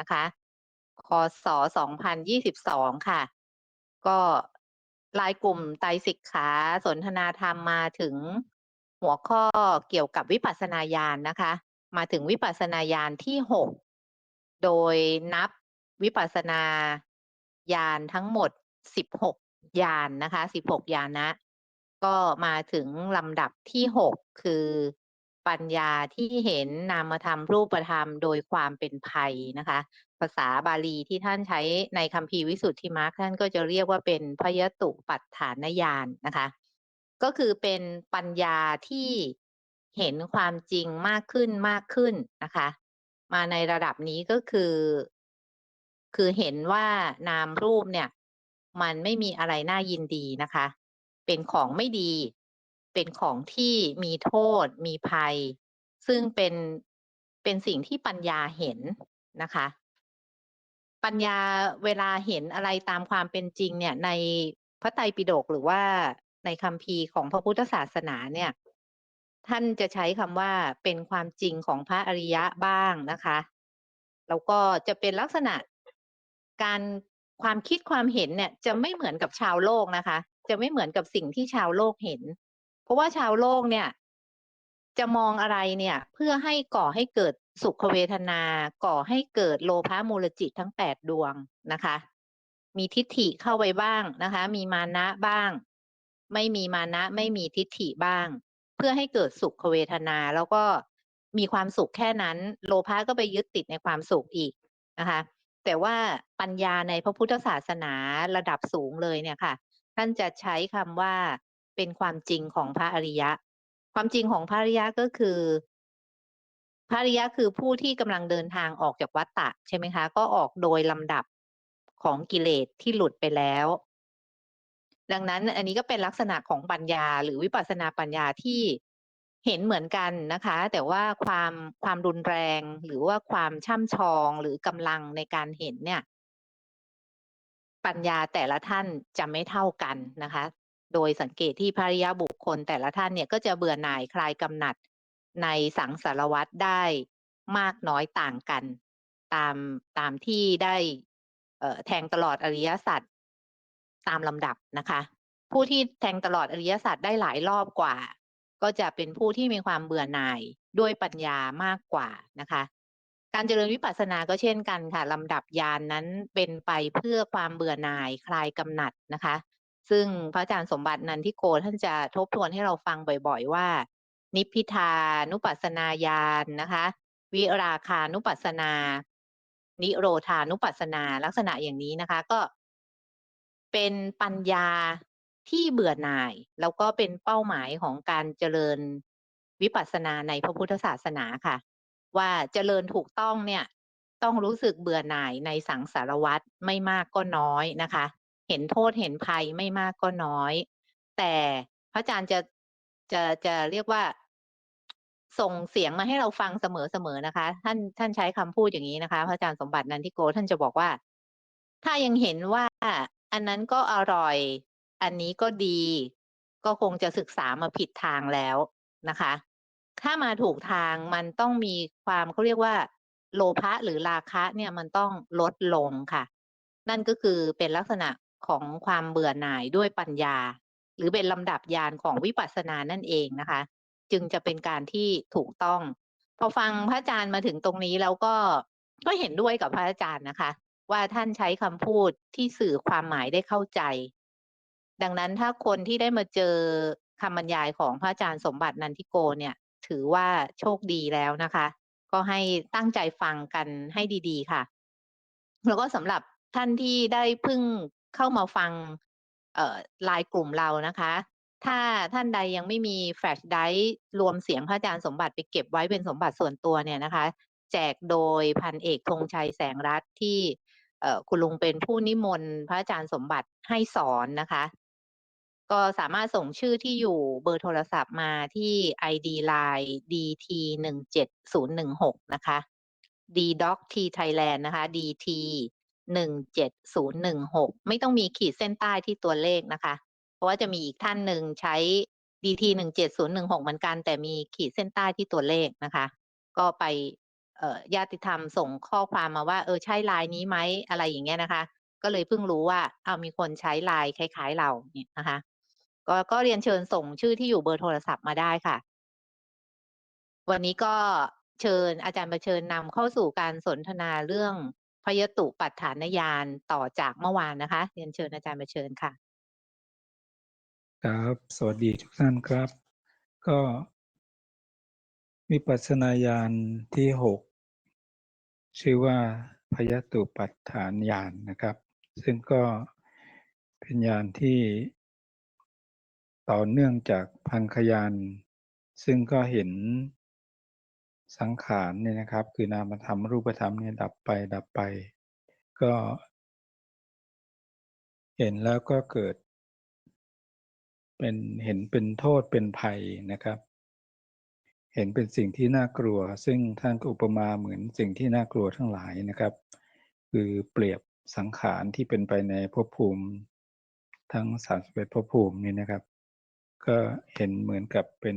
นะคะ คศ2022 ค่ะ ก็รายกลุ่มไตรสิกขาสนทนาธรรมมาถึงหัวข้อเกี่ยวกับวิปัสสนาญาณนะคะ มาถึงวิปัสสนาญาณที่ 6 โดยนับวิปัสสนาญาณทั้งหมด 16 ญาณนะคะ 16 ญาณนะ ก็มาถึงลำดับที่ 6 คือ ปัญญาที่เห็นนามธรรมรูปธรรมโดยความเป็นภัยนะคะ ภาษาบาลีที่ท่านใช้ในคัมภีวิสุทธิมรรคท่านก็จะเรียกว่าเป็นพยตุปัฏฐานญาณนะคะ ก็คือเป็นปัญญาที่เห็นความจริงมากขึ้นมากขึ้นนะคะ มาในระดับนี้ก็คือ คือเห็นว่านามรูปเนี่ย มันไม่มีอะไรน่ายินดีนะคะ เป็นของไม่ดี เป็นของที่มีโทษ มีภัย ซึ่งเป็นเป็นสิ่งที่ปัญญาเห็นนะคะ ปัญญาเวลาเห็นอะไรตามความเป็นจริงเนี่ยในพระไตรปิฎกหรือว่าในคัมภีร์ของพระพุทธศาสนาเนี่ย ท่านจะใช้คำว่าเป็นความจริงของพระอริยะบ้างนะคะ แล้วก็จะเป็นลักษณะการความคิดความเห็นเนี่ย จะไม่เหมือนกับชาวโลกนะคะ จะไม่เหมือนกับสิ่งที่ชาวโลกเห็น เพราะว่าชาวโลกเนี่ย จะมองอะไรเนี่ย เพื่อให้ก่อให้เกิดสุขเวทนา ก่อให้เกิดโลภะมูลจิตทั้งแปดดวงนะคะ มีทิฏฐิเข้าไปบ้างนะคะ มีมานะบ้าง ไม่มีมานะไม่มีทิฏฐิบ้าง เพื่อให้เกิดสุขเวทนาแล้วก็มีความสุขแค่นั้น โลภะก็ไปยึดติดในความสุขอีกนะคะ แต่ว่าปัญญาในพระพุทธศาสนาระดับสูงเลยเนี่ยค่ะ ท่านจะใช้คำว่า เป็นความจริงของพระอริยะ ความจริงของพระอริยะก็คือ พระอริยะคือผู้ที่กำลังเดินทางออกจากวัฏฏะใช่ไหมคะ ก็ออกโดยลำดับของกิเลสที่หลุดไปแล้ว ดังนั้นอันนี้ก็เป็นลักษณะของปัญญา หรือวิปัสสนาปัญญาที่เห็นเหมือนกันนะคะ แต่ว่าความความรุนแรง หรือว่าความช่ำชองหรือกำลังในการเห็นเนี่ย ปัญญาแต่ละท่านจะไม่เท่ากันนะคะ โดยสังเกตที่พระอริยบุคคลแต่ละท่านเนี่ยก็จะเบื่อหน่ายคลายกำหนัดในสังสารวัฏได้มากน้อยต่างกัน ตามตามที่ได้เออแทงตลอดอริยสัจตามลำดับนะคะ ผู้ที่แทงตลอดอริยสัจได้หลายรอบกว่า ก็จะเป็นผู้ที่มีความเบื่อหน่ายด้วยปัญญามากกว่านะคะ การเจริญวิปัสสนาก็เช่นกันค่ะลำดับญาณนนั้นเป็นไปเพื่อความเบื่อหน่ายคลายกำหนัดนะคะ ซึ่งพระอาจารย์สมบัตินันทิโกท่านจะทบทวนให้เราฟังบ่อย ๆ ว่า นิพพิทานุปัสสนาญาณนะคะ วิราคานุปัสนา นิโรธานุปัสนาลักษณะอย่างนี้นะคะ ก็ เป็นปัญญาที่เบื่อหน่าย แล้วก็เป็นเป้าหมายของการเจริญวิปัสสนาในพระพุทธศาสนาค่ะ ว่าเจริญถูกต้องเนี่ย ต้องรู้สึกเบื่อหน่ายในสังสารวัฏไม่มากก็น้อยนะคะ เห็นโทษเห็นภัยไม่มากก็น้อย แต่พระอาจารย์จะจะจะเรียกว่า ส่งเสียงมาให้เราฟังเสมอๆนะคะ ท่านท่านใช้คำพูดอย่างนี้นะคะ พระอาจารย์สมบัตินันทิโกท่านจะบอกว่า ถ้ายังเห็นว่าอันนั้นก็อร่อย อันนี้ก็ดี ก็คงจะศึกษามาผิดทางแล้วนะคะ ถ้ามาถูกทางมันต้องมีความเขาเรียกว่า โลภะหรือราคะเนี่ยมันต้องลดลงค่ะ นั่นก็คือเป็นลักษณะ ของความเบื่อหน่ายด้วยปัญญา หรือเป็นลำดับญาณของวิปัสสนานั่นเองนะคะ จึงจะเป็นการที่ถูกต้อง พอฟังพระอาจารย์มาถึงตรงนี้แล้วก็ก็เห็นด้วยกับพระอาจารย์นะคะ ว่าท่านใช้คำพูดที่สื่อความหมายได้เข้าใจ ดังนั้นถ้าคนที่ได้มาเจอคำบรรยายของพระอาจารย์สมบัตินันทิโกเนี่ย ถือว่าโชคดีแล้วนะคะ ก็ให้ตั้งใจฟังกันให้ดี ๆ ค่ะ แล้วก็สำหรับท่านที่ได้เพิ่ง เข้ามาฟังไลน์กลุ่มเรานะคะ ถ้าท่านใดยังไม่มีแฟลชไดรฟ์รวมเสียงพระอาจารย์สมบัติไปเก็บไว้เป็นสมบัติส่วนตัวเนี่ยนะคะ แจกโดยพันเอกธงชัยแสงรัตน์ที่คุณลุงเป็นผู้นิมนต์พระอาจารย์สมบัติให้สอนนะคะ ก็สามารถส่งชื่อที่อยู่เบอร์โทรศัพท์มาที่ ID Line DT หนึ่งเจ็ดศูนย์หนึ่งหกนะคะ D Doc T Thailand นะคะ DT หนึ่งเจ็ดศูนย์หนึ่งหกไม่ต้องมีขีดเส้นใต้ที่ตัวเลขนะคะ เพราะว่าจะมีอีกท่านหนึ่งใช้ DT หนึ่งเจ็ดศูนย์หนึ่งหกเหมือนกัน แต่มีขีดเส้นใต้ที่ตัวเลขนะคะ ก็ไปญาติธรรมส่งข้อความมาว่า เออใช่ลน์นี้ไหมอะไรอย่างเงี้ยนะคะ ก็เลยเพิ่งรู้ว่าเอามีคนใช้ลน์คล้าย ๆเราเนี่ยนะคะก็ก็เรียนเชิญส่งชื่อที่อยู่เบอร์โทรศัพท์มาได้ค่ะ วันนี้ก็เชิญอาจารย์ประเชิญนำเข้าสู่การสนทนาเรื่อง พยตุปัฏฐานญาณต่อจากเมื่อวานนะคะ เรียนเชิญอาจารย์ประเชิญค่ะ ครับ สวัสดีทุกท่านครับ ก็วิปัสสนาญาณที่หกชื่อว่าพยตุปัฏฐานญาณนะครับ ซึ่งก็เป็นญาณที่ต่อเนื่องจากพังคยาน ซึ่งก็เห็น สังขารเนี่ยนะครับ คือนามธรรมรูปธรรมเนี่ยดับไปดับไป ก็ เห็นแล้วก็เกิด เป็นเห็นเป็นโทษเป็นภัยนะครับ เห็นเป็นสิ่งที่น่ากลัว ซึ่งท่านก็อุปมาเหมือนสิ่งที่น่ากลัวทั้งหลายนะครับ คือเปรียบสังขารที่เป็นไปในภพภูมิ ทั้งสามสิบเอ็ดภพภูมินี่นะครับ ก็เห็นเหมือนกับเป็น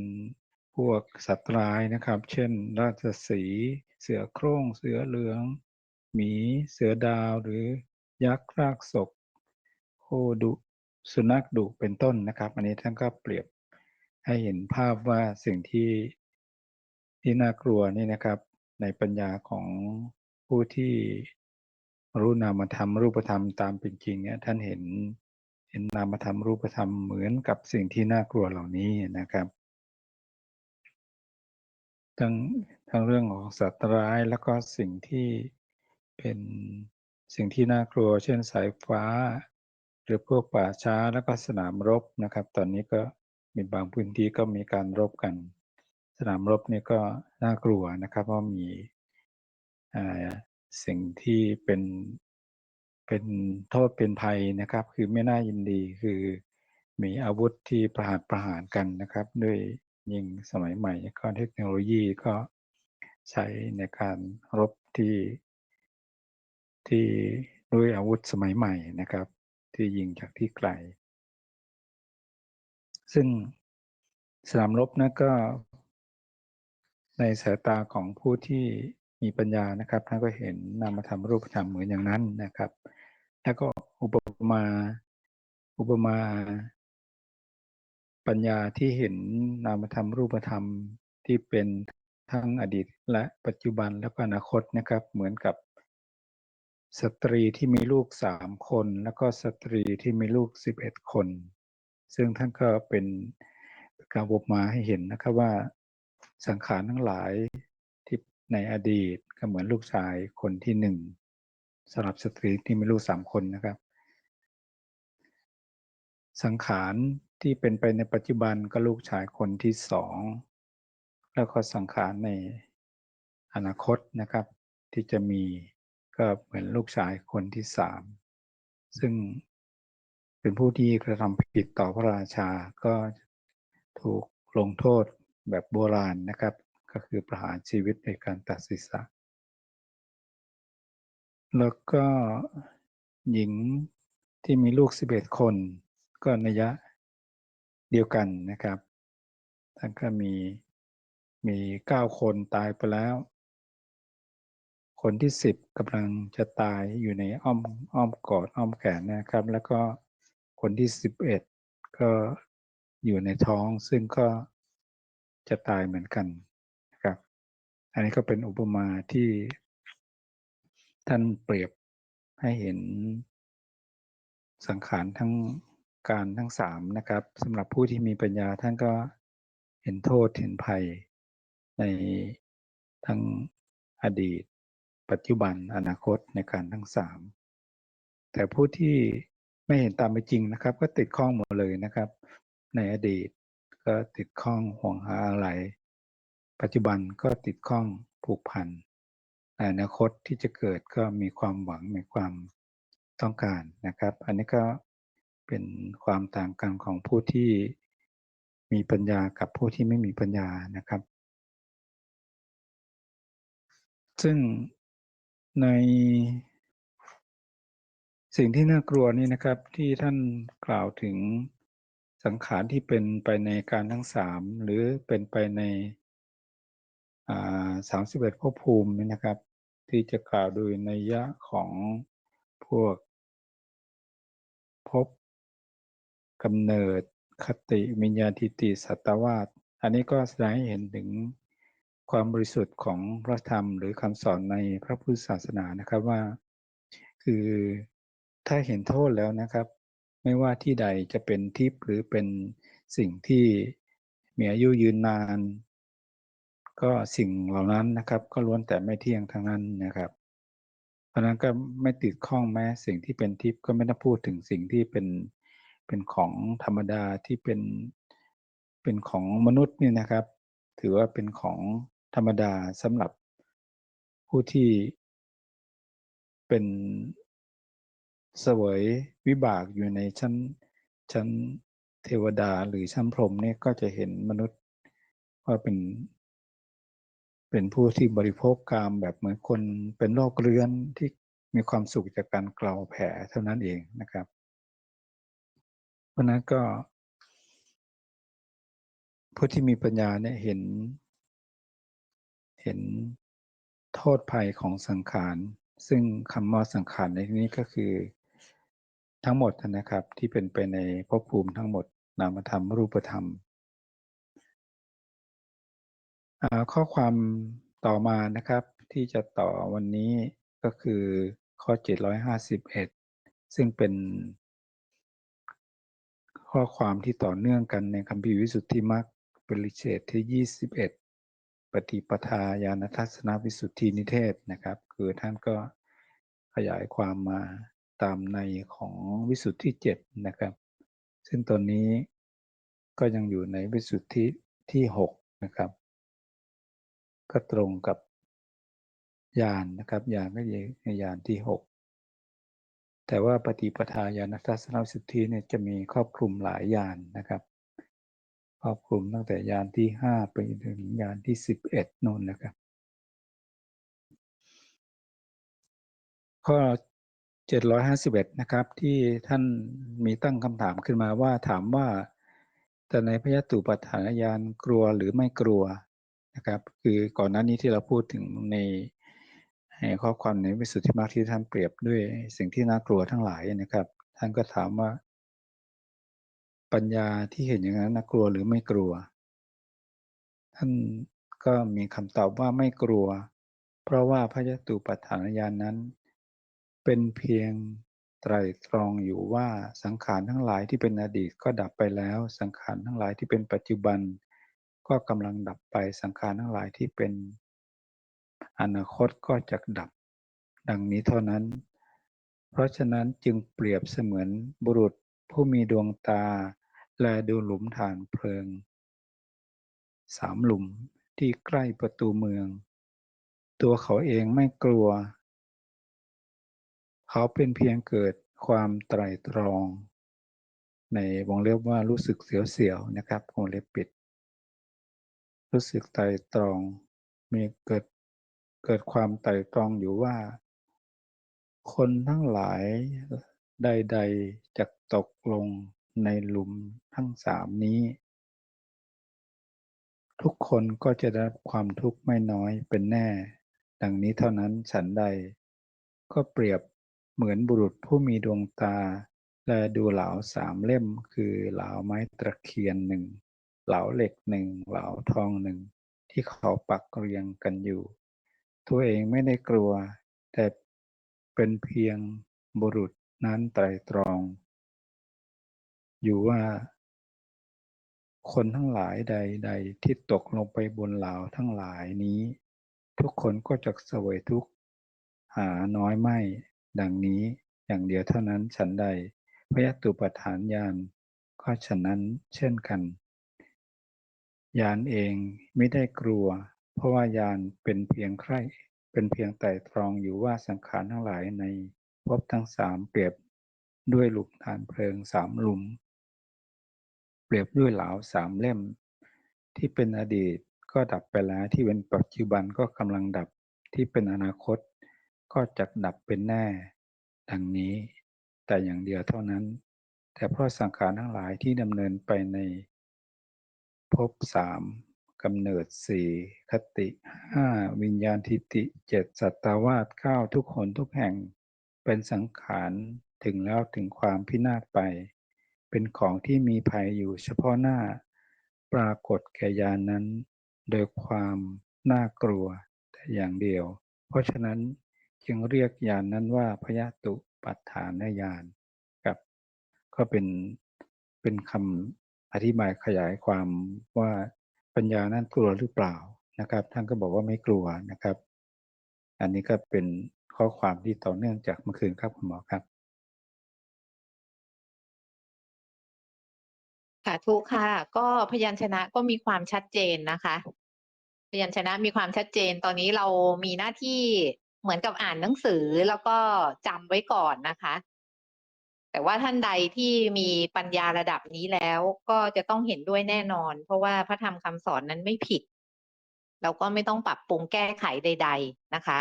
พวกสัตว์ร้ายนะครับ เช่น ราชสี เสือโคร่ง เสือเหลือง หมี เสือดาว หรือยักษ์รากศก โคดุสุนัขดุเป็นต้นนะครับ อันนี้ท่านก็เปรียบให้เห็นภาพว่าสิ่งที่ที่น่ากลัวนี่นะครับ ในปัญญาของผู้ที่รู้นามธรรมรูปธรรมตามเป็นจริงเนี่ยท่านเห็นเห็นนามธรรมรูปธรรมเหมือนกับสิ่งที่น่ากลัวเหล่านี้นะครับ ทั้งทั้งเรื่องของสัตว์ร้ายแล้วก็สิ่งที่เป็นสิ่งที่น่ากลัว เช่นสายฟ้า หรือพวกป่าช้าแล้วก็สนามรบนะครับ ตอนนี้ก็มีบางพื้นที่ก็มีการรบกัน สนามรบนี่ก็น่ากลัวนะครับเพราะมีสิ่งที่เป็นเป็นโทษเป็นภัยนะครับ คือไม่น่ายินดีคือมีอาวุธที่ประหารประหารกันนะครับ ด้วย ยิงสมัยใหม่ก็เทคโนโลยีก็ใช้ในการรบที่ที่ด้วยอาวุธสมัยใหม่นะครับ ที่ยิงจากที่ไกล ซึ่งสนามรบนะก็ ในสายตาของผู้ที่มีปัญญานะครับท่านก็เห็นนามธรรมรูปธรรมเหมือนอย่างนั้นนะครับ แล้วก็อุปมาอุปมา ปัญญาที่เห็นนามธรรมรูปธรรมที่เป็นทั้งอดีตและปัจจุบันและอนาคตนะครับ เหมือนกับ สตรีที่มีลูกสามคน แล้วก็สตรีที่มีลูกสิบเอ็ดคน ซึ่งท่านก็เป็นการบมาให้เห็นนะครับว่าสังขารทั้งหลายที่ในอดีตก็เหมือนลูกชายคนที่หนึ่งสำหรับสตรีที่มีลูกสามคนนะครับ สังขาร ที่เป็นไปในปัจจุบันก็ลูกชายคนที่สอง แล้วก็สังขารในอนาคตนะครับ ที่จะมีก็เหมือนลูกชายคนที่สามซึ่งเป็นผู้ที่กระทำผิดต่อพระราชาก็ถูกลงโทษแบบโบราณนะครับ ก็คือประหารชีวิตในการตัดศีรษะ แล้วก็หญิงที่มีลูกสิบเอ็ดคน ก็นัยะ เดียวกันนะครับ ท่านก็มีมีเก้าคนตายไปแล้ว คนที่สิบกำลังจะตายอยู่ในอ้อมอ้อมกอดอ้อมแขนนะครับ แล้วก็คนที่สิบเอ็ดก็อยู่ในท้องซึ่งก็จะตายเหมือนกันนะครับ อันนี้ก็เป็นอุปมาที่ท่านเปรียบให้เห็นสังขารทั้ง การทั้งสามนะครับสำหรับผู้ที่มีปัญญาท่านก็เห็นโทษเห็นภัย ในทั้งอดีต ปัจจุบันอนาคตในการทั้งสามแต่ผู้ที่ไม่เห็นตามเป็นจริงนะครับ ก็ติดข้องหมดเลยนะครับ ในอดีตก็ติดข้องห่วงหาอะไร ปัจจุบันก็ติดข้องผูกพันอนาคตที่จะเกิดก็มีความหวังมีความต้องการนะครับ อันนี้ก็ เป็นความต่างกันของผู้ที่มีปัญญากับผู้ที่ไม่มีปัญญานะครับ ซึ่งในสิ่งที่น่ากลัวนี่นะครับที่ท่านกล่าวถึงสังขารที่เป็นไปในการทั้งสามหรือเป็นไปในสามสิบเอ็ดภพภูมินี่นะครับ ที่จะกล่าวโดยนัยยะของพวกภพ กำเนิดคติวิญญาณทิฏฐิสัตวาสอันนี้ก็แสดงให้เห็นถึงความบริสุทธิ์ของพระธรรมหรือคำสอนในพระพุทธศาสนานะครับว่า คือถ้าเห็นโทษแล้วนะครับ ไม่ว่าที่ใดจะเป็นทิพย์หรือเป็นสิ่งที่มีอายุยืนนาน ก็สิ่งเหล่านั้นนะครับ ก็ล้วนแต่ไม่เที่ยงทั้งนั้นนะครับ เพราะนั้นก็ไม่ติดข้องแม้สิ่งที่เป็นทิพย์ก็ไม่ต้องพูดถึงสิ่งที่เป็น เป็นของธรรมดาที่เป็นเป็นของมนุษย์นี่นะครับ ถือว่าเป็นของธรรมดาสำหรับผู้ที่เป็นเสวยวิบากอยู่ในชั้นชั้นเทวดาหรือชั้นพรหมเนี่ยก็จะเห็นมนุษย์ว่าเป็น เป็นผู้ที่บริโภคกามแบบเหมือนคนเป็นโรคเรื้อนที่มีความสุขจากการเกลาแผลเท่านั้นเองนะครับ ราะนั้นก็ ผู้ที่มีปัญญาเนี่ยเห็น เห็นโทษภัยของสังขาร ซึ่งคำว่าสังขารในที่นี้ก็คือทั้งหมดนะครับที่เป็นไปในภพภูมิทั้งหมดนามธรรมรูปธรรม ข้อความต่อมานะครับที่จะต่อวันนี้ก็คือข้อ 751 ซึ่งเป็น ข้อความที่ต่อเนื่องกันในคำพิวิสุทธิมรรคปริเชตที่ 21 ปฏิปทาญาณทัศนวิสุทธินิเทศนะครับ คือท่านก็ขยายความมาตามในของวิสุทธิเจ็ดนะครับ ซึ่งตอนนี้ก็ยังอยู่ในวิสุทธิที่หกนะครับ ก็ตรงกับยานนะครับยานก็ยู่ในยานที่หก แต่ว่าปฏิปทาญาณทัศนวิสุทธิเนี่ยจะมีครอบคลุมหลายยานนะครับ ครอบคลุมตั้งแต่ยานที่ห้าไปถึงยานที่สิบเอ็ดนู่นนะครับ ข้อ 751 นะครับ ที่ท่านมีตั้งคำถามขึ้นมาว่าถามว่า แต่ในพยตุปัฏฐานญาณกลัวหรือไม่กลัวนะครับ คือก่อนหน้านี้ที่เราพูดถึงใน ข้อความในวิสุทธิมรรคที่ท่านเปรียบด้วยสิ่งที่น่ากลัวทั้งหลายนะครับ ท่านก็ถามว่า ปัญญาที่เห็นอย่างนั้นน่ากลัวหรือไม่กลัว ท่านก็มีคำตอบว่าไม่กลัว เพราะว่าพระยตุปัฏฐานญาณนนั้น เป็นเพียงไตรตรองอยู่ว่าสังขารทั้งหลายที่เป็นอดีตก็ดับไปแล้ว สังขารทั้งหลายที่เป็นปัจจุบัน ก็กำลังดับไปสังขารทั้งหลายที่เป็น อนาคตก็จะดับ ดังนี้เท่านั้น เพราะฉะนั้นจึงเปรียบเสมือนบุรุษผู้มีดวงตา และดูหลุมฐานเพลิง สามหลุมที่ใกล้ประตูเมือง ตัวเขาเองไม่กลัว เขาเป็นเพียงเกิดความไตรตรอง ในวงเล็บว่ารู้สึกเสียวๆนะครับวงเล็บปิด รู้สึกไตรตรองมีเกิด เกิดความไตรตรองอยู่ว่า คนทั้งหลายใดๆจะตกลงในหลุมทั้งสามนี้ ทุกคนก็จะได้ความทุกข์ไม่น้อยเป็นแน่ ดังนี้เท่านั้นฉันใด ก็เปรียบเหมือนบุรุษผู้มีดวงตา และดูเหลาสามเล่มคือเหลาไม้ตะเคียนหนึ่งเหลาเหล็กหนึ่งเหลาทองหนึ่งที่เขาปักเรียงกันอยู่ ตัวเองไม่ได้กลัว แต่เป็นเพียงบุรุษนั้นไตรตรอง อยู่ว่า คนทั้งหลายใด ๆ ที่ตกลงไปบนเหลาทั้งหลายนี้ ทุกคนก็จะเสวยทุกข์หาน้อยไม่ ดังนี้อย่างเดียวเท่านั้นฉันใดพยตุปฐานญาณก็ฉะนั้นเช่นกันญาณเองไม่ได้กลัว เพราะว่าญาณเป็นเพียงใครเป็นเพียงแต่ตรองอยู่ว่าสังขารทั้งหลายในภพทั้งสามเปรียบด้วยหลุมฐานเพลิงสามหลุม เปรียบด้วยเหลาสามเล่ม ที่เป็นอดีตก็ดับไปแล้วที่เป็นปัจจุบันก็กำลังดับที่เป็นอนาคต ก็จะดับเป็นแน่ ดังนี้ แต่อย่างเดียวเท่านั้น แต่เพราะสังขารทั้งหลายที่ดำเนินไปในภพสาม กำเนิดสี่คติห้าวิญญาณทิฏฐิเจ็ดสัตวาสเก้าทุกคนทุกแห่ง เป็นสังขารถึงแล้วถึงความพินาศไป เป็นของที่มีภัยอยู่เฉพาะหน้า ปรากฏแก่ยานนั้น โดยความน่ากลัวแต่อย่างเดียว เพราะฉะนั้นจึงเรียกยานนั้นว่าพยาตุปัฏฐานยานครับ ก็เป็นเป็นคำอธิบายขยายความว่า ปัญญานั้นกลัวหรือเปล่านะครับ ท่านก็บอกว่าไม่กลัวนะครับ อันนี้ก็เป็นข้อความที่ต่อเนื่องจากเมื่อคืนครับคุณหมอครับค่ะทุกค่ะ ก็พยัญชนะก็มีความชัดเจนนะคะ พยัญชนะมีความชัดเจนตอนนี้เรามีหน้าที่เหมือนกับอ่านหนังสือแล้วก็จำไว้ก่อนนะคะ แต่ว่าท่านใดที่มีปัญญาระดับนี้แล้วก็จะต้องเห็นด้วยแน่นอน เพราะว่าพระธรรมคำสอนนั้นไม่ผิด เราก็ไม่ต้องปรับปรุงแก้ไขใด ๆนะคะ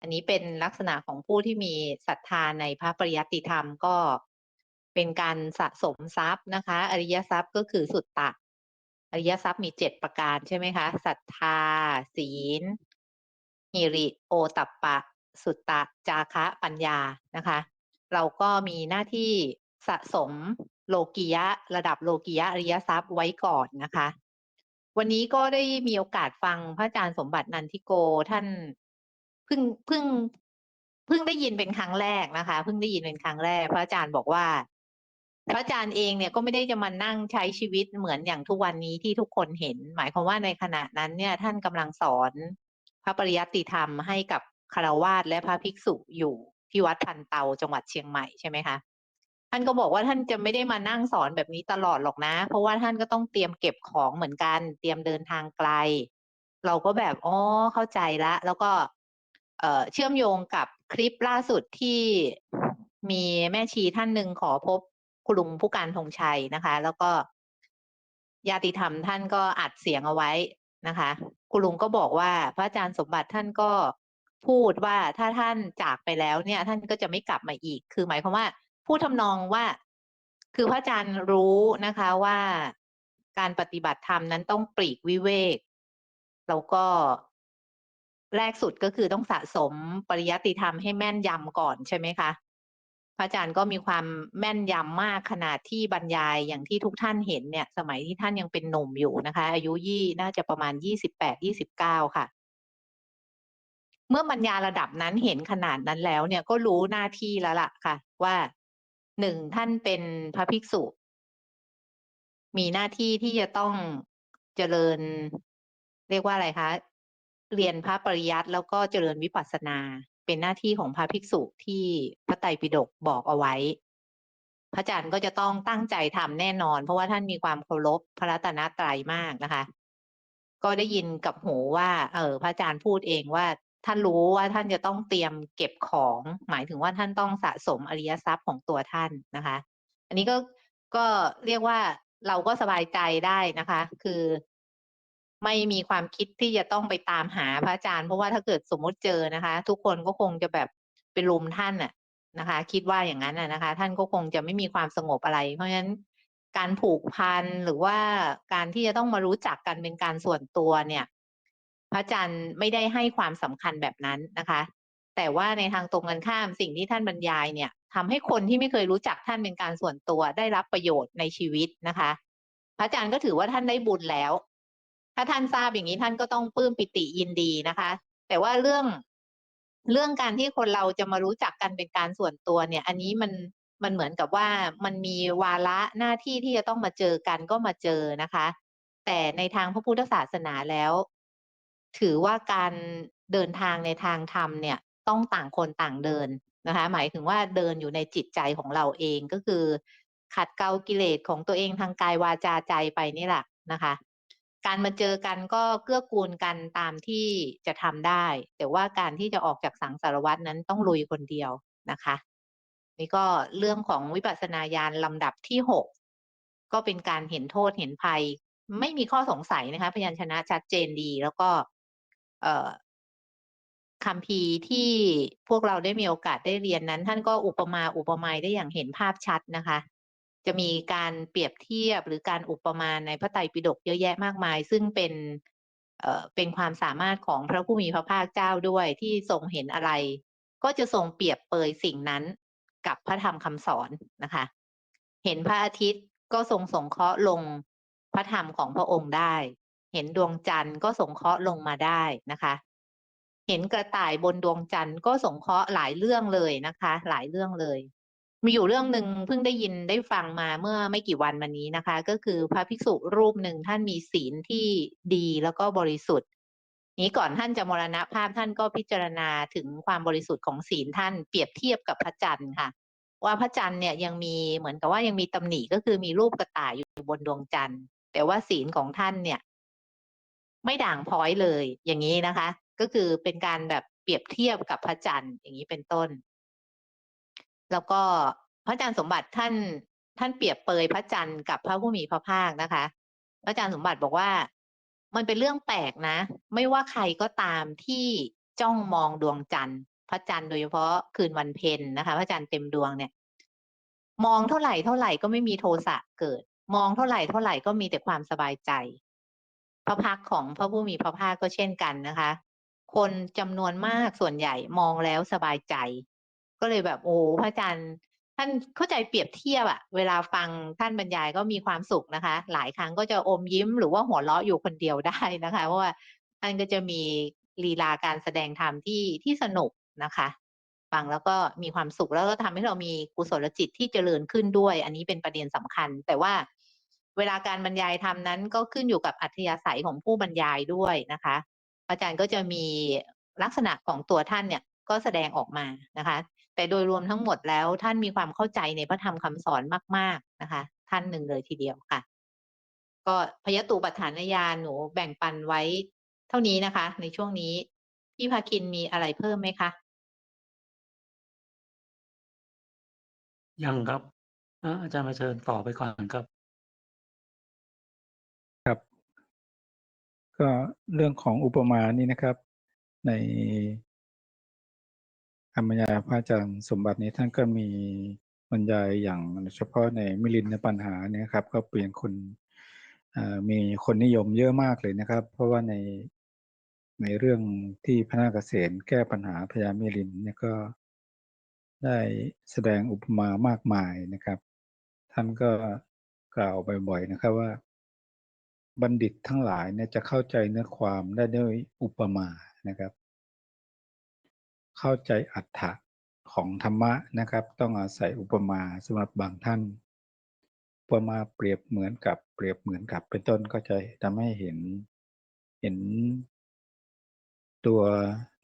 อันนี้เป็นลักษณะของผู้ที่มีศรัทธาในพระปริยัติธรรมก็เป็นการสะสมทรัพย์นะคะ อริยทรัพย์ก็คือสุตตะ อริยทรัพย์มีเจ็ดประการใช่ไหมคะศรัทธา ศีลหิริ โอตัปปะ สุตตะ จาคะปัญญานะคะ เราก็มีหน้าที่สะสมโลกียะ ระดับโลกียะอริยทรัพย์ไว้ก่อนนะคะ วันนี้ก็ได้มีโอกาสฟังพระอาจารย์สมบัตินันทิโกท่านเพิ่งเพิ่งเพิ่งได้ยินเป็นครั้งแรกนะคะเพิ่งได้ยินเป็นครั้งแรก พระอาจารย์บอกว่า พระอาจารย์เองเนี่ยก็ไม่ได้จะมานั่งใช้ชีวิตเหมือนอย่างทุกวันนี้ที่ทุกคนเห็น หมายความว่าในขณะนั้นเนี่ย ท่านกำลังสอน พระปริยัติธรรมให้กับคารวาสและพระภิกษุอยู่ ที่วัดพันเตาจังหวัดเชียงใหม่ใช่ไหมคะท่านก็บอกว่าท่านจะไม่ได้มานั่งสอนแบบนี้ตลอดหรอกนะ เพราะว่าท่านก็ต้องเตรียมเก็บของเหมือนกัน เตรียมเดินทางไกล เราก็แบบอ๋อเข้าใจละ แล้วก็เอ่อเชื่อมโยงกับคลิปล่าสุดที่มีแม่ชีท่านหนึ่งขอพบคุณลุงผู้การธงชัยนะคะ แล้วก็ญาติธรรมท่านก็อัดเสียงเอาไว้นะคะ คุณลุงก็บอกว่าพระอาจารย์สมบัติท่านก็ พูดว่าถ้าท่านจากไปแล้วเนี่ย ท่านก็จะไม่กลับมาอีก คือหมายความว่า พูดทำนองว่า คือพระอาจารย์รู้นะคะว่าการปฏิบัติธรรมนั้นต้องปลีกวิเวกแล้วก็แรกสุดก็คือต้องสะสมปริยัติธรรมให้แม่นยำก่อนใช่ไหมคะ พระอาจารย์ก็มีความแม่นยำมากขนาดที่บรรยายอย่างที่ทุกท่านเห็นเนี่ย สมัยที่ท่านยังเป็นหนุ่มอยู่นะคะ อายุยี่น่าจะประมาณยี่สิบแปดยี่สิบเก้าค่ะ เมื่อบรรยาระดับนั้นเห็นขนาดนั้นแล้วเนี่ยก็รู้หน้าที่แล้วล่ะค่ะ ว่าหนึ่งท่านเป็นพระภิกษุ มีหน้าที่ที่จะต้องเจริญ เรียกว่าอะไรคะเรียนพระปริยัติแล้วก็เจริญวิปัสสนา เป็นหน้าที่ของพระภิกษุที่พระไตรปิฎกบอกเอาไว้ พระอาจารย์ก็จะต้องตั้งใจทำแน่นอน เพราะว่าท่านมีความเคารพพระรัตนตรัยมากนะคะ ก็ได้ยินกับหูว่า เออพระอาจารย์พูดเองว่า ท่านรู้ว่าท่านจะต้องเตรียมเก็บของ หมายถึงว่าท่านต้องสะสมอริยทรัพย์ของตัวท่านนะคะ อันนี้ก็ก็เรียกว่าเราก็สบายใจได้นะคะ คือไม่มีความคิดที่จะต้องไปตามหาพระอาจารย์ เพราะว่าถ้าเกิดสมมุติเจอนะคะ ทุกคนก็คงจะแบบไปรุมท่านน่ะนะคะ คิดว่าอย่างนั้นน่ะนะคะ ท่านก็คงจะไม่มีความสงบอะไร เพราะฉะนั้นการผูกพันหรือว่าการที่จะต้องมารู้จักกันเป็นการส่วนตัวเนี่ย พระอาจารย์ไม่ได้ให้ความสำคัญแบบนั้นนะคะ แต่ว่าในทางตรงกันข้ามสิ่งที่ท่านบรรยายเนี่ยทำให้คนที่ไม่เคยรู้จักท่านเป็นการส่วนตัวได้รับประโยชน์ในชีวิตนะคะ พระอาจารย์ก็ถือว่าท่านได้บุญแล้ว ถ้าท่านทราบอย่างนี้ท่านก็ต้องปลื้มปิติยินดีนะคะ แต่ว่าเรื่องเรื่องการที่คนเราจะมารู้จักกันเป็นการส่วนตัวเนี่ย อันนี้มันมันเหมือนกับว่ามันมีวาระหน้าที่ที่จะต้องมาเจอกันก็มาเจอนะคะ แต่ในทางพระพุทธศาสนาแล้ว ถือว่าการเดินทางในทางธรรมเนี่ยต้องต่างคนต่างเดินนะคะ หมายถึงว่าเดินอยู่ในจิตใจของเราเองก็คือ ขัดเกลากิเลสของตัวเองทางกายวาจาใจไปนี่แหละนะคะ การมาเจอกันก็เกื้อกูลกันตามที่จะทำได้ แต่ว่าการที่จะออกจากสังสารวัตนั้นต้องลุยคนเดียวนะคะ นี่ก็เรื่องของวิปัสสนาญาณลำดับที่หกก็เป็นการเห็นโทษเห็นภัย ไม่มีข้อสงสัยนะคะพยัญชนะชัดเจนดี แล้วก็ คำพีร์ที่พวกเราได้มีโอกาสได้เรียนนั้น ท่านก็อุปมาอุปไมยได้อย่างเห็นภาพชัดนะคะ จะมีการเปรียบเทียบหรือการอุปมาในพระไตรปิฎกเยอะแยะมากมาย ซึ่งเป็นเอ่อเป็นความสามารถของพระผู้มีพระภาคเจ้าด้วยที่ทรงเห็นอะไร ก็จะทรงเปรียบเปยสิ่งนั้นกับพระธรรมคำสอนนะคะ เห็นพระอาทิตย์ก็ทรงสงเคราะห์ลงพระธรรมของพระองค์ได้ เห็นดวงจันทร์ก็สงเคราะห์ลงมาได้นะคะ เห็นกระต่ายบนดวงจันทร์ก็สงเคราะห์หลายเรื่องเลยนะคะ หลายเรื่องเลย มีอยู่เรื่องหนึ่งเพิ่งได้ยินได้ฟังมาเมื่อไม่กี่วันมานี้นะคะ ก็คือพระภิกษุรูปหนึ่งท่านมีศีลที่ดีแล้วก็บริสุทธิ์นี้ก่อนท่านจะมรณภาพท่านก็พิจารณาถึงความบริสุทธิ์ของศีลท่านเปรียบเทียบกับพระจันทร์ค่ะ ว่าพระจันทร์เนี่ยยังมีเหมือนกับว่ายังมีตำหนิก็คือมีรูปกระต่ายอยู่บนดวงจันทร์ แต่ว่าศีลของท่านเนี่ย ไม่ด่างพ้อยเลยอย่างนี้นะคะ ก็คือเป็นการแบบเปรียบเทียบกับพระจันทร์อย่างนี้เป็นต้น แล้วก็พระอาจารย์สมบัติท่านท่านเปรียบเปยพระจันทร์กับพระผู้มีพระภาคนะคะ พระอาจารย์สมบัติบอกว่า มันเป็นเรื่องแปลกนะ ไม่ว่าใครก็ตามที่จ้องมองดวงจันทร์ พระจันทร์โดยเฉพาะคืนวันเพ็ญนะคะ พระจันทร์เต็มดวงเนี่ย มองเท่าไหร่เท่าไหร่ก็ไม่มีโทสะเกิด มองเท่าไหร่เท่าไหร่ก็มีแต่ความสบายใจ พระพักของพระผู้มีพระภาคก็เช่นกันนะคะ คนจำนวนมากส่วนใหญ่มองแล้วสบายใจ ก็เลยแบบโอ้พระอาจารย์ท่านเข้าใจเปรียบเทียบอะเวลาฟังท่านบรรยายก็มีความสุขนะคะ หลายครั้งก็จะอมยิ้มหรือว่าหัวเราะอยู่คนเดียวได้นะคะ เพราะว่าท่านก็จะมีลีลาการแสดงธรรมที่ที่สนุกนะคะฟังแล้วก็มีความสุขแล้วก็ทำให้เรามีกุศลจิตที่เจริญขึ้นด้วย อันนี้เป็นประเด็นสำคัญ แต่ว่า เวลาการบรรยายธรรมนั้นก็ขึ้นอยู่กับอัธยาศัยของผู้บรรยายด้วยนะคะ อาจารย์ก็จะมีลักษณะของตัวท่านเนี่ยก็แสดงออกมานะคะ แต่โดยรวมทั้งหมดแล้วท่านมีความเข้าใจในพระธรรมคำสอนมาก ๆนะคะ ท่านหนึ่งเลยทีเดียวค่ะ ก็พยตุปัฏฐานญาณหนูแบ่งปันไว้เท่านี้นะคะ ในช่วงนี้พี่ภาคินมีอะไรเพิ่มไหมคะยังครับอาจารย์มาเชิญต่อไปก่อนครับ ก็เรื่องของอุปมานี่นะครับ ในธรรมยาพระอาจารย์สมบัตินี้ท่านก็มีบรรยายอย่างเฉพาะในมิลินในปัญหาเนี่ยครับ ก็เปลี่ยนคนมีคนนิยมเยอะมากเลยนะครับ เพราะว่าในในเรื่องที่พระนาคเษนแก้ปัญหาพญามิลินเนี่ยก็ได้แสดงอุปมามากมายนะครับ ท่านก็กล่าวบ่อยๆนะครับว่า บัณฑิตทั้งหลายเนี่ยจะเข้าใจเนื้อความได้ด้วยอุปมานะครับ เข้าใจอัฏฐะของธรรมะนะครับ ต้องอาศัยอุปมาสำหรับบางท่าน อุปมาเปรียบเหมือนกับเปรียบเหมือนกับเป็นต้นก็จะทำให้เห็นเห็น ตัว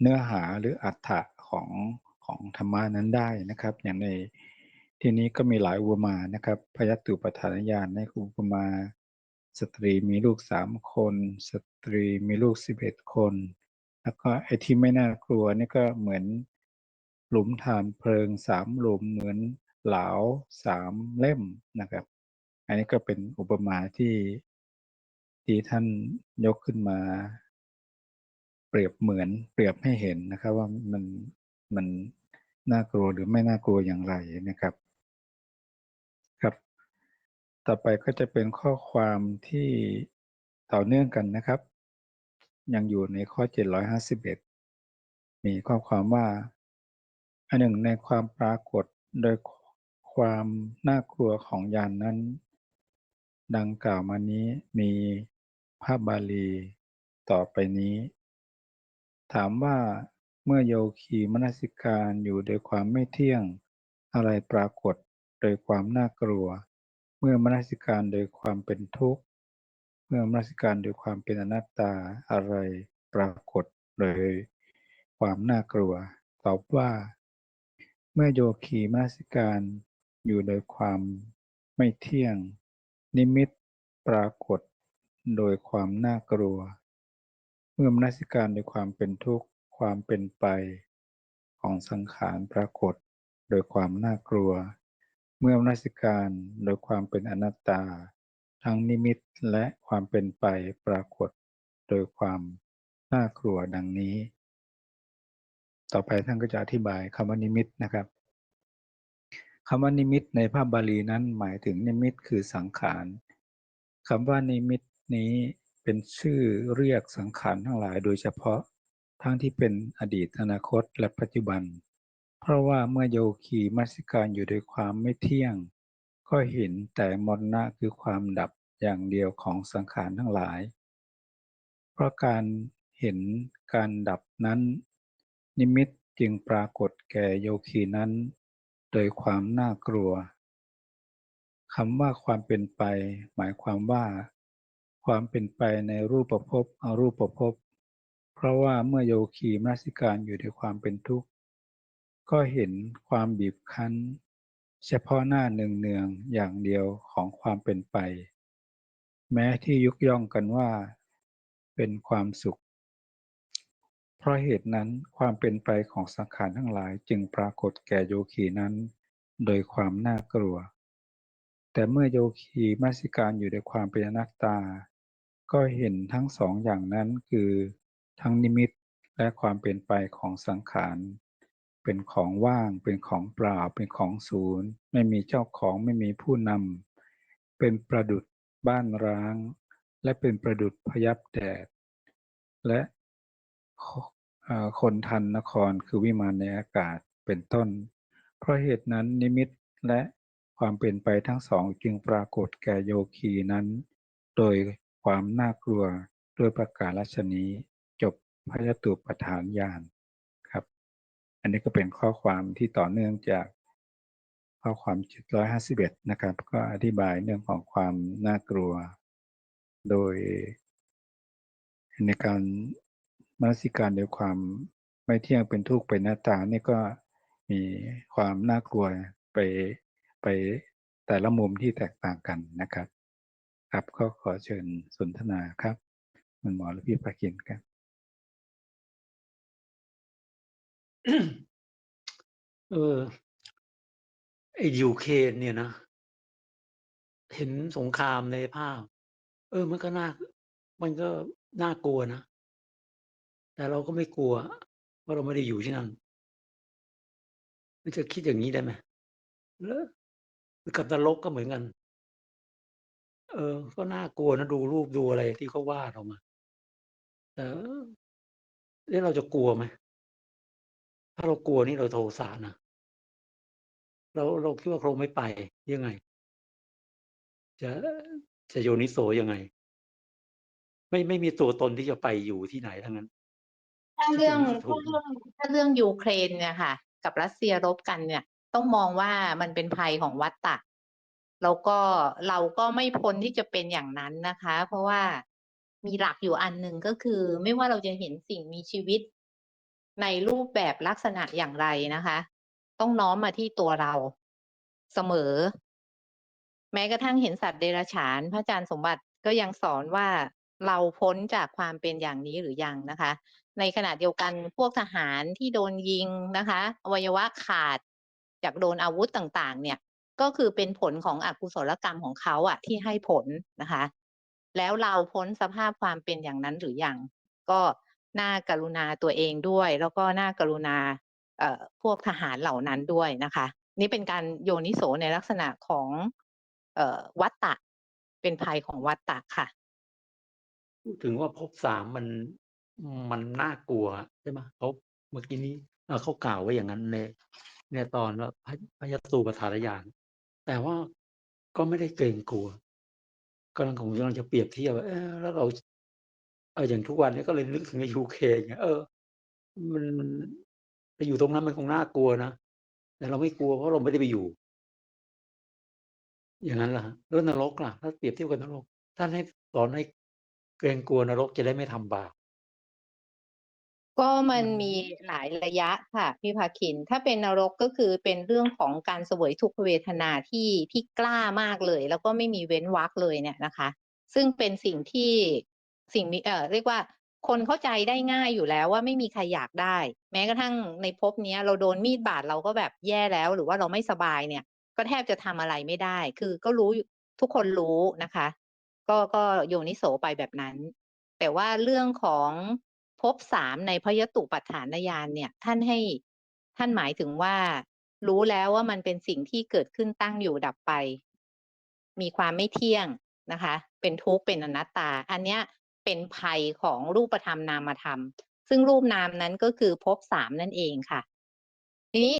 เนื้อหาหรืออัฏฐะของของธรรมะนั้นได้นะครับ อย่างในที่นี้ก็มีหลายอุปมานะครับพยัตุปทานญาณในอุปมา สตรีมีลูกสามคน สตรีมีลูกสิบเอ็ดคน แล้วก็ไอ้ที่ไม่น่ากลัวนี่ก็เหมือนหลุมฐานเพลิงสามหลุมเหมือนเหลาสามเล่มนะครับ อันนี้ก็เป็นอุปมาที่ที่ท่านยกขึ้นมา เปรียบเหมือนเปรียบให้เห็นนะครับว่ามันมันน่ากลัวหรือไม่น่ากลัวอย่างไรนะครับครับ ต่อไปก็จะเป็นข้อความที่ต่อเนื่องกันนะครับ ยังอยู่ในข้อ 751 มีข้อความว่า อันหนึ่งในความปรากฏโดยความน่ากลัวของยานนั้น ดังกล่าวมานี้มีภาพบาลีต่อไปนี้ ถามว่าเมื่อโยคีมนสิการอยู่โดยความไม่เที่ยง อะไรปรากฏโดยความน่ากลัว เมื่อมนสิการโดยความเป็นทุกข์ เมื่อมนสิการโดยความเป็นอนัตตาอะไรปรากฏโดยความน่ากลัว ตอบว่า เมื่อโยคีมนสิการอยู่โดยความไม่เที่ยง นิมิตปรากฏโดยความน่ากลัว เมื่อมนสิการโดยความเป็นทุกข์ความเป็นไป ของสังขารปรากฏโดยความน่ากลัว เมื่อมนสิการโดยความเป็นอนัตตา ทั้งนิมิตและความเป็นไปปรากฏ โดยความน่ากลัวดังนี้ ต่อไปท่านก็จะอธิบายคำว่านิมิตนะครับคำว่านิมิตในภาพบาลีนั้นหมายถึงนิมิตคือสังขารคำว่านิมิตนี้เป็นชื่อเรียกสังขารทั้งหลายโดยเฉพาะทั้งที่เป็นอดีตอนาคตและปัจจุบัน เพราะว่าเมื่อโยคีมัสิการอยู่ด้วยความไม่เที่ยง ก็เห็นแต่มรณะคือความดับอย่างเดียวของสังขารทั้งหลาย เพราะการเห็นการดับนั้น นิมิตจึงปรากฏแก่โยคีนั้น โดยความน่ากลัวคำว่าความเป็นไป หมายความว่า ความเป็นไปในรูปภพอรูปภพเพราะว่าเมื่อโยคีมนสิการอยู่ในความเป็นทุกข์ ก็เห็นความบีบคั้น เฉพาะหน้าเนืองๆอย่างเดียวของความเป็นไป แม้ที่ยุกย่องกันว่า เป็นความสุข เพราะเหตุนั้นความเป็นไปของสังขารทั้งหลายจึงปรากฏแก่โยคีนั้น โดยความน่ากลัว แต่เมื่อโยคีมัสสิการอยู่ในความเป็นอนัตตา ก็เห็นทั้งสองอย่างนั้นคือ ทั้งนิมิตและความเป็นไปของสังขาร เป็นของว่าง เป็นของเปล่า เป็นของศูนย์ ไม่มีเจ้าของไม่มีผู้นำ เป็นประดุจบ้านร้าง และเป็นประดุจพยับแดด และคนทันนครคือวิมานในอากาศเป็นต้น เพราะเหตุนั้นนิมิตและความเป็นไปทั้งสองจึงปรากฏแก่โยคีนั้น โดยความน่ากลัวด้วยประกาศชนี้ จบพยตุปฐานญาณ นนี้ก็เป็นข้อความที่ต่อเนื่องจากข้อความ 751 นะครับ ก็อธิบายเรื่องของความน่ากลัว โดย ในการมนสิการด้วยความไม่เที่ยงเป็นทุกข์เป็นหน้าตานี่ก็มีความน่ากลัวไปไปแต่ละมุมที่แตกต่างกันนะครับ ครับก็ขอเชิญสนทนาครับคุณหมอและพี่ประกินครับ เออ ไอ้ยูเครนเนี่ยนะ เห็นสงครามในภาพ เออ มันก็น่า มันก็น่ากลัวนะ แต่เราก็ไม่กลัวเพราะเราไม่ได้อยู่ที่นั่นมันจะคิดอย่างนี้ได้ไหมแล้วกับนรกก็เหมือนกัน เออ ก็น่ากลัวนะดูรูปดูอะไรที่เขาวาดออกมาแต่เออแล้วเราจะกลัวไหม ถ้าเรากลัวนี่เราโทสะนะเราเราคิดว่าคงไม่ไปยังไง จะจะโยนิโสยังไง ไม่ไม่มีตัวตนที่จะไปอยู่ที่ไหนทั้งนั้น ถ้าเรื่องที่จะมีถูถ้ากเรื่องถ้าเรื่องยูเครนเนี่ยค่ะ กับรัสเซียรบกันเนี่ย ต้องมองว่ามันเป็นภัยของวัฏฏะแล้วก็เราก็ไม่พ้นที่จะเป็นอย่างนั้นนะคะ เพราะว่ามีหลักอยู่อันหนึ่งก็คือ ไม่ว่าเราจะเห็นสิ่งมีชีวิต ในรูปแบบลักษณะอย่างไรนะคะ ต้องน้อมมาที่ตัวเราเสมอ แม้กระทั่งเห็นสัตว์เดรัจฉาน พระอาจารย์สมบัติก็ยังสอนว่าเราพ้นจากความเป็นอย่างนี้หรือยังนะคะ ในขณะเดียวกันพวกทหารที่โดนยิงนะคะอวัยวะขาดจากโดนอาวุธต่างๆ เนี่ยก็คือเป็นผลของอกุศลกรรมของเขาอะที่ให้ผลนะคะ แล้วเราพ้นสภาพความเป็นอย่างนั้นหรือยังก็ น่ากรุณาตัวเองด้วย แล้วก็น่ากรุณาพวกทหารเหล่านั้นด้วยนะคะ นี่เป็นการโยนิโสในลักษณะของอวัตตะ เป็นภัยของวัตตะค่ะพูดถึงว่าภพสามมันมันน่ากลัวใช่ไหมเขาเมื่อกี้นี้เขากล่าวไว้อย่างนั้นในในตอนว่าพระพยตูปฐานญาณแต่ว่าก็ไม่ได้เกรงกลัวกำลังผมกำลังจะเปรียบเทียบแล้วเรา อออย่างทุกวันนี้ก็เลยนึกถึงในยูเครนไงเออมันมันไปอยู่ตรงนั้นมันคงน่ากลัวนะแต่เราไม่กลัวเพราะเราไม่ได้ไปอยู่ อย่างนั้นล่ะฮะแล้วนรกล่ะ ถ้าเปรียบเทียบกับนรกท่านให้สอนให้เกรงกลัวนรกจะได้ไม่ทำบาปก็มันมันมีหลายระยะค่ะพี่ภาคิน ถ้าเป็นนรกก็คือเป็นเรื่องของการเสวยทุกขเวทนาที่ที่กล้ามากเลย แล้วก็ไม่มีเว้นวรรคเลยเนี่ยนะคะ ซึ่งเป็นสิ่งที่ สิ่งนี้เอ่อเรียกว่าคนเข้าใจได้ง่ายอยู่แล้วว่าไม่มีใครอยากได้ แม้กระทั่งในภพเนี้ย เราโดนมีดบาดเราก็แบบแย่แล้ว หรือว่าเราไม่สบายเนี่ย ก็แทบจะทำอะไรไม่ได้ คือก็รู้อยู่ทุกคนรู้นะคะ ก็ก็โยนิโสไปแบบนั้น แต่ว่าเรื่องของภพสามในพยตุปัฏฐานญาณเนี่ย ท่านให้ท่านหมายถึงว่า รู้แล้วว่ามันเป็นสิ่งที่เกิดขึ้นตั้งอยู่ดับไป มีความไม่เที่ยงนะคะ เป็นทุกข์เป็นอนัตตา อันเนี้ย เป็นภัยของรูปธรรมนามธรรม ซึ่งรูปนามนั้นก็คือภพสามนั่นเองค่ะ ทีนี้